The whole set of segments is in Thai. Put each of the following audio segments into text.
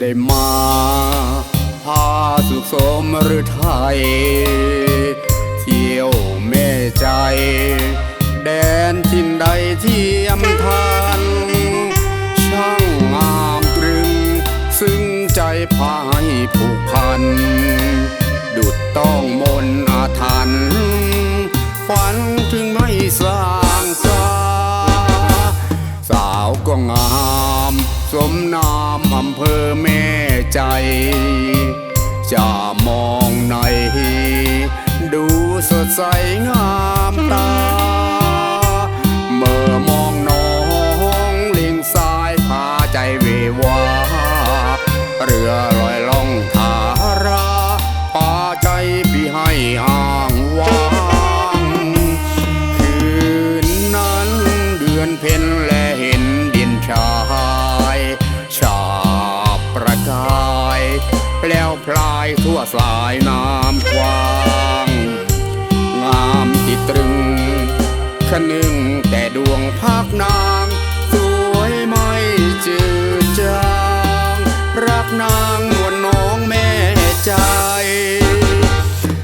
ได้มาพาสุขสมหรือไทย เที่ยวแม่ใจ แดนทินใดเทียมทันช่างงามตรึง ซึ่งใจพายผูกพัน ดุดต้องมนต์อาถรรพ์ฝัน ใจ สายน้ำกว้าง งามติดตรึงคนึงแต่ดวงพักนาง สวยไม่จืดจาง รักนางนวลน้องแม่ใจ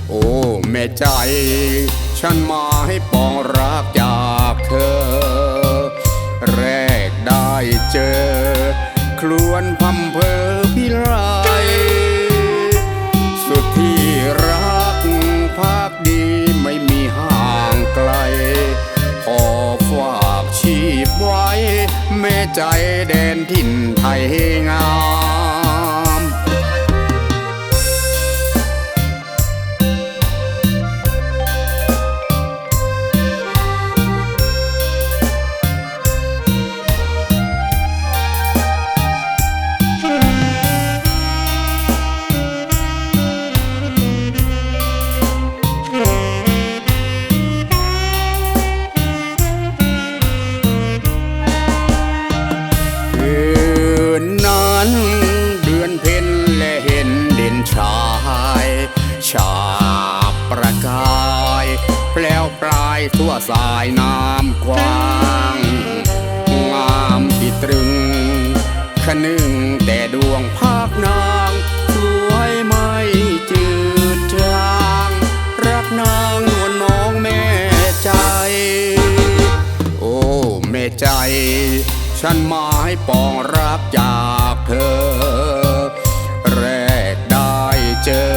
โอ้แม่ใจ ฉันมาให้ปองรักจากเธอ แรกได้เจอครวนพำเพอ ภาคดีไม่มีห่างไกล ขอฝากชีพไว้ แม่ใจแดนถิ่นไทยงาม ทั่วสายน้ำกว้างงามติดตรึงคนึงแต่ดวงภาคนางสวยไม่จืดจางรักนางนวลน้องแม่ใจ โอ้แม่ใจ ฉันมาให้ปองรักจากเธอ แรกได้เจอ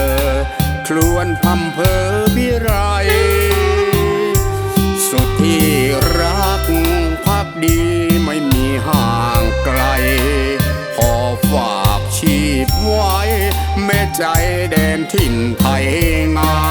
ครวนพำเพอพิไร แม่ใจแดนถิ่นไทยงา